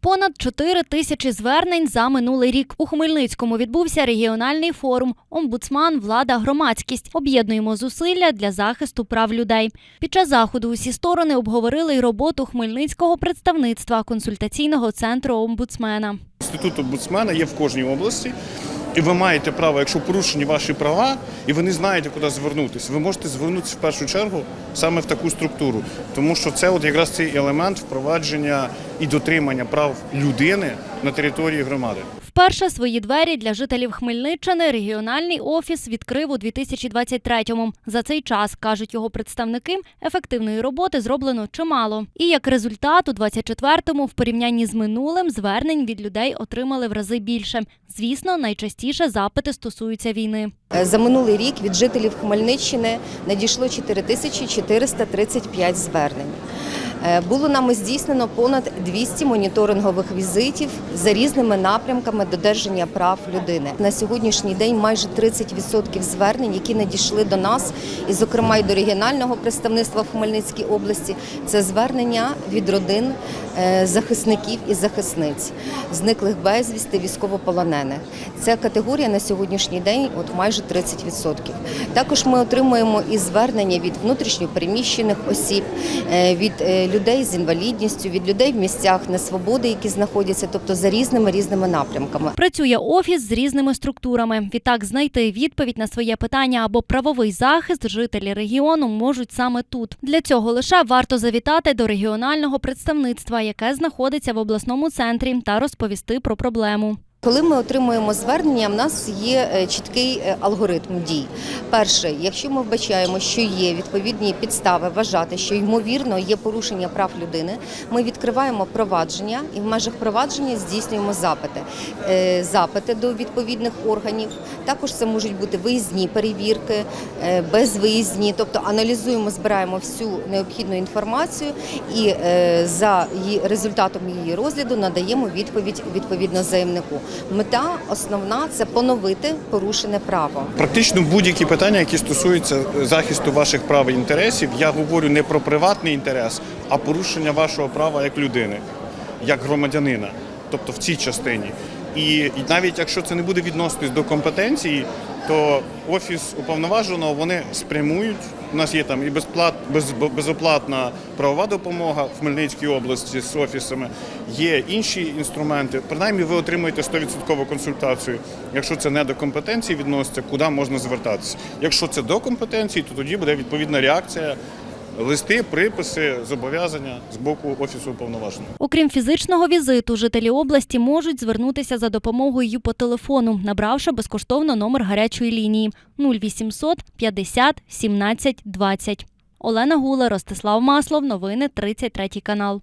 Понад 4 тисячі звернень за минулий рік. У Хмельницькому відбувся регіональний форум Омбудсман, влада, громадськість. Об'єднуємо зусилля для захисту прав людей. Під час заходу усі сторони обговорили й роботу хмельницького представництва консультаційного центру омбудсмена. Інститут омбудсмена є в кожній області, і ви маєте право, якщо порушені ваші права, і ви не знаєте, куди звернутися, ви можете звернутися в першу чергу саме в таку структуру, тому що це от якраз цей елемент впровадження і дотримання прав людини на території громади. Вперше свої двері для жителів Хмельниччини регіональний офіс відкрив у 2023-му. За цей час, кажуть його представники, ефективної роботи зроблено чимало. І як результат, у 24-му в порівнянні з минулим звернень від людей отримали в рази більше. Звісно, найчастіше запити стосуються війни. За минулий рік від жителів Хмельниччини надійшло 4435 звернень. Е, Було нами здійснено понад 200 моніторингових візитів за різними напрямками додержання прав людини. На сьогоднішній день майже 30% звернень, які надійшли до нас, і, зокрема, й до регіонального представництва в Хмельницькій області, це звернення від родин захисників і захисниць, зниклих безвісти, військовополонених. Ця категорія на сьогоднішній день от майже 30%. Також ми отримуємо і звернення від внутрішньопереміщених осіб, е, від е, людей з інвалідністю, від людей в місцях несвободи, які знаходяться, тобто за різними різними напрямками. Працює офіс з різними структурами. Відтак знайти відповідь на своє питання або правовий захист жителі регіону можуть саме тут. Для цього лише варто завітати до регіонального представництва, яке знаходиться в обласному центрі, та розповісти про проблему. Коли ми отримуємо звернення, в нас є е, чіткий е, алгоритм дій. Перше, якщо ми вбачаємо, що є відповідні підстави вважати, що ймовірно є порушення прав людини, ми відкриваємо провадження і в межах провадження здійснюємо запити. Е, Запити до відповідних органів. Також це можуть бути виїзні перевірки, безвиїзні, тобто аналізуємо, збираємо всю необхідну інформацію і за результатом її розгляду надаємо відповідь відповідно заявнику. Мета основна це поновити порушене право. Практично будь-які питання, які стосуються захисту ваших прав і інтересів, я говорю не про приватний інтерес, а порушення вашого права як людини, як громадянина, тобто в цій частині. І, і навіть якщо це не буде відноситись до компетенції, то офіс уповноваженого вони спрямують. У нас є там і безплат, без, безоплатна правова допомога в Хмельницькій області з офісами. Є інші інструменти. Принаймні, ви отримуєте 100% консультацію. Якщо це не до компетенції відноситься, куди можна звертатися. Якщо це до компетенції, то тоді буде відповідна реакція, листи, приписи, зобов'язання з боку офісу уповноваженого. Окрім фізичного візиту, жителі області можуть звернутися за допомогою по телефону, набравши безкоштовно номер гарячої лінії 0800 50 17 20. Олена Гула, Ростислав Маслов. Новини 33 канал.